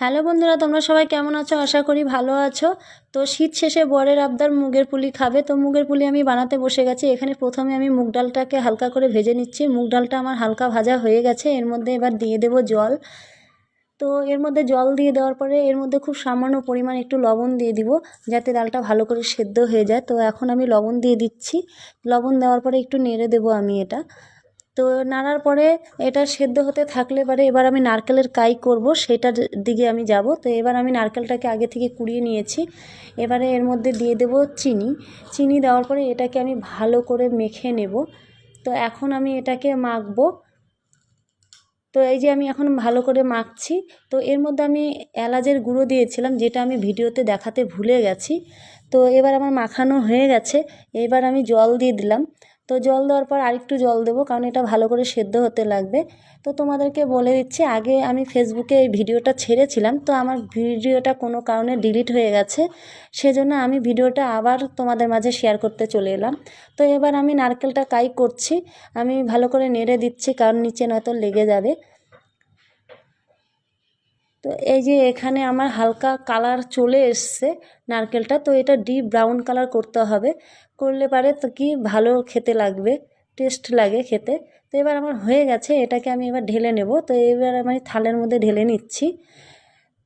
Hello বন্ধুরা, তোমরা সবাই কেমন আছো? আশা করি ভালো আছো। তো শীত শেষে বরের আবদার মুগের পুলি খাবে। তো মুগের পুলি আমি বানাতে বসে গেছি। এখানে প্রথমে আমি মুগ ডালটাকে হালকা করে ভেজে নিচ্ছি। মুগ ডালটা আমার হালকা ভাজা হয়ে গেছে। এর মধ্যে এবার দিয়ে দেবো জল। তো এর মধ্যে জল দিয়ে দেওয়ার পরে এর মধ্যে খুব সামান্য পরিমাণ একটু লবণ দিয়ে দিব, যাতে ডালটা ভালো করে সেদ্ধ হয়ে যায়। তো এখন আমি লবণ দিয়ে দিচ্ছি। লবণ দেওয়ার পরে একটু নেড়ে দেবো আমি এটা। তো নাড়ার পরে এটা সেদ্ধ হতে থাকলে পরে এবার আমি নারকেলের কাই করব, সেটার দিকে আমি যাব। তো এবার আমি নারকেলটাকে আগে থেকে কুড়িয়ে নিয়েছি। এবারে এর মধ্যে দিয়ে দেব চিনি। চিনি দেওয়ার পরে এটাকে আমি ভালো করে মেখে নেব। তো এখন আমি এটাকে মাখবো। তো এই যে আমি এখন ভালো করে মাখছি। তো এর মধ্যে আমি এলাচের গুঁড়ো দিয়েছিলাম, যেটা আমি ভিডিওতে দেখাতে ভুলে গেছি। তো এবার আমার মাখানো হয়ে গেছে। এবার আমি জল দিয়ে দিলাম। তো জল দেওয়ার পর আরেকটু জল দেবো, কারণ এটা ভালো করে সেদ্ধ হতে লাগবে। তো তোমাদেরকে বলে দিচ্ছি, আগে আমি ফেসবুকে এই ভিডিওটা ছেড়েছিলাম, তো আমার ভিডিওটা কোনো কারণে ডিলিট হয়ে গেছে, সেজন্য আমি ভিডিওটা আবার তোমাদের মাঝে শেয়ার করতে চলে এলাম। তো এবার আমি নারকেলটা কাই করছি, আমি ভালো করে নেড়ে দিচ্ছি, কারণ নিচে নয়তো লেগে যাবে। তো এই যে এখানে আমার হালকা কালার চলে এসছে নারকেলটা, তো এটা ডিপ ব্রাউন কালার করতে হবে। করলে পারে তো কি ভালো খেতে লাগবে টেস্ট লাগে খেতে। তো এবার আমার হয়ে গেছে, এটাকে আমি এবার ঢেলে নেব। তো এবার আমি থালের মধ্যে ঢেলে নিচ্ছি।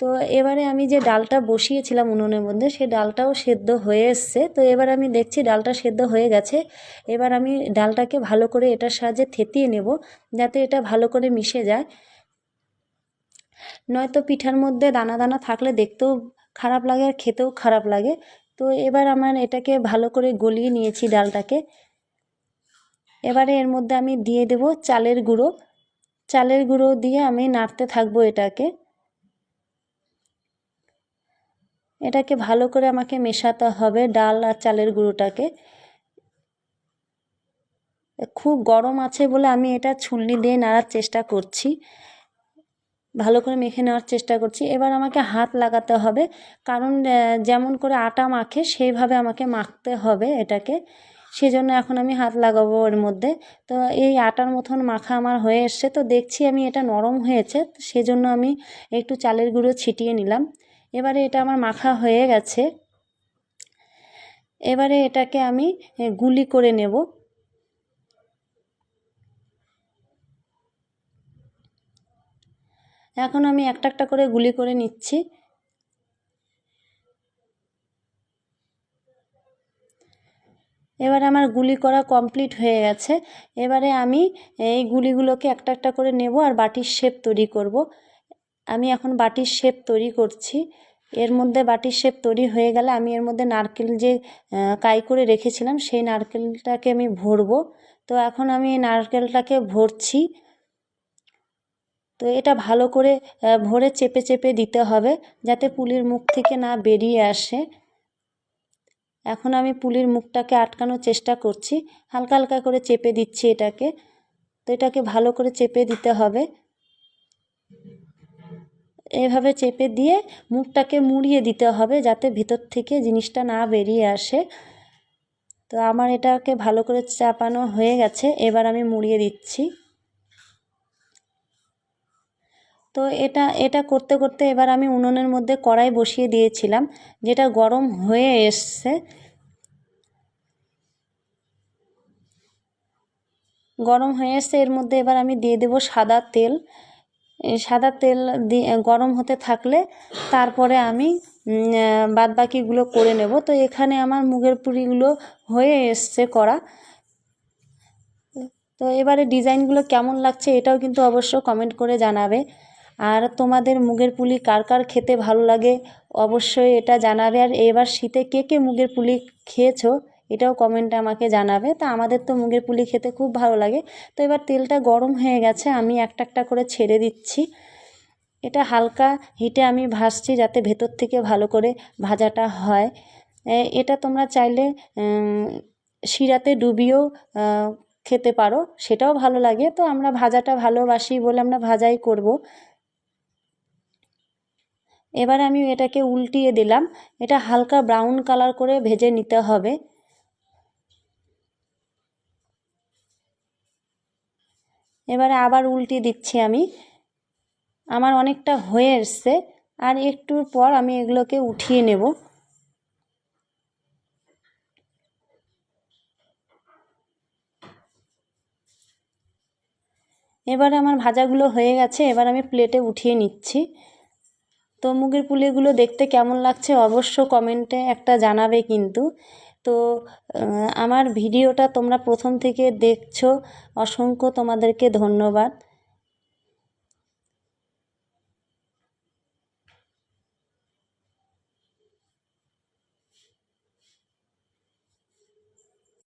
তো এবারে আমি যে ডালটা বসিয়েছিলাম উনুনের মধ্যে সেই ডালটাও সেদ্ধ হয়ে এসছে। তো এবার আমি দেখছি ডালটা সেদ্ধ হয়ে গেছে। এবার আমি ডালটাকে ভালো করে এটার সাহায্যে থেতিয়ে নেব, যাতে এটা ভালো করে মিশে যায়। নয়তো পিঠার মধ্যে দানা দানা থাকলে দেখতেও খারাপ লাগে আর খেতেও খারাপ লাগে। তো এবার আমার এটাকে ভালো করে গলিয়ে নিয়েছি ডালটাকে। এবারে এর মধ্যে আমি দিয়ে দেব চালের গুঁড়ো। চালের গুঁড়ো দিয়ে আমি নাড়তে থাকব এটাকে। এটাকে ভালো করে আমাকে মেশাতে হবে ডাল আর চালের গুঁড়োটাকে। খুব গরম আছে বলে আমি এটা ছুলনি দিয়ে নাড়ার চেষ্টা করছি। ভালো করে মেখে নেওয়ার চেষ্টা করছি। এবার আমাকে হাত লাগাতে হবে। কারণ যেমন করে আটা মাখে, সেইভাবে আমাকে মাখতে হবে এটাকে। সেজন্য এখন আমি হাত লাগাবো এর মধ্যে। তো এই আটার মতন মাখা আমার হয়ে এসছে। তো দেখছি আমি এটা নরম হয়েছে সেজন্য আমি একটু চালের গুঁড়ো ছিটিয়ে নিলাম। এবারে এটা আমার মাখা হয়ে গেছে। এবারে এটাকে আমি গুলি করে নেব। এখন আমি একটা একটা করে গুলি করে নিচ্ছি। এবারে আমার গুলি করা কমপ্লিট হয়ে গেছে। এবারে আমি এই গুলিগুলোকে একটা একটা করে নেব আর বাটির শেপ তৈরি করব। আমি এখন বাটির শেপ তৈরি করছি। এর মধ্যে বাটির শেপ তৈরি হয়ে গেলে আমি এর মধ্যে নারকেল যে কাই করে রেখেছিলাম সেই নারকেলটাকে আমি ভরবো। তো এখন আমি নারকেলটাকে ভরছি। তো এটা ভালো করে ভরে চেপে চেপে দিতে হবে যাতে পুলির মুখ থেকে না বেরিয়ে আসে। এখন আমি পুলির মুখটাকে আটকানোর চেষ্টা করছি। হালকা হালকা করে চেপে দিচ্ছি এটাকে। তো এটাকে ভালো করে চেপে দিতে হবে। এভাবে চেপে দিয়ে মুখটাকে মুড়িয়ে দিতে হবে যাতে ভিতর থেকে জিনিসটা না বেরিয়ে আসে। তো আমার এটাকে ভালো করে চাপানো হয়ে গেছে। এবার আমি মুড়িয়ে দিচ্ছি। তো এটা এটা করতে করতে এবার আমি উনুনের মধ্যে কড়াই বসিয়ে দিয়েছিলাম, যেটা গরম হয়ে এসছে। গরম হয়ে এসছে, এর মধ্যে এবার আমি দিয়ে দেব সাদা তেল। সাদা তেল গরম হতে থাকলে তারপরে আমি বাদ বাকিগুলো করে নেব। তো এখানে আমার মুগের পুরিগুলো হয়ে এসছে করা তো এবারে ডিজাইনগুলো কেমন লাগছে এটাও কিন্তু অবশ্য কমেন্ট করে জানাবে। আর তোমাদের মুগের পুলি কার কার খেতে ভালো লাগে অবশ্যই এটা জানাবে। আর এবার শীতে কে কে মুগের পুলি খেয়েছো এটাও কমেন্টে আমাকে জানাবে। তা আমাদের তো মুগের পুলি খেতে খুব ভালো লাগে। তো এবার তেলটা গরম হয়ে গেছে, আমি একটা একটা করে ছেড়ে দিচ্ছি। এটা হালকা হিটে আমি ভাজছি যাতে ভেতর থেকে ভালো করে ভাজাটা হয়। এটা তোমরা চাইলে শিরাতে ডুবিয়েও খেতে পারো, সেটাও ভালো লাগে। তো আমরা ভাজাটা ভালোবাসি বলে আমরা ভাজাই করব। এবার আমি এটাকে উল্টিয়ে দিলাম। এটা হালকা ব্রাউন কালার করে ভেজে নিতে হবে। এবারে আবার উল্টিয়ে দিচ্ছি আমি। আমার অনেকটা হয়ে এসছে। আর একটু পর আমি এগুলোকে উঠিয়ে নেব। এবারে আমার ভাজাগুলো হয়ে গেছে। এবার আমি প্লেটে উঠিয়ে নিচ্ছি। তো মুগের পুলিগুলো দেখতে কেমন লাগছে অবশ্য কমেন্টে একটা জানাবে কিন্তু। তো আমার ভিডিওটা তোমরা প্রথম থেকে দেখছ। অসংখ্য তোমাদেরকে ধন্যবাদ।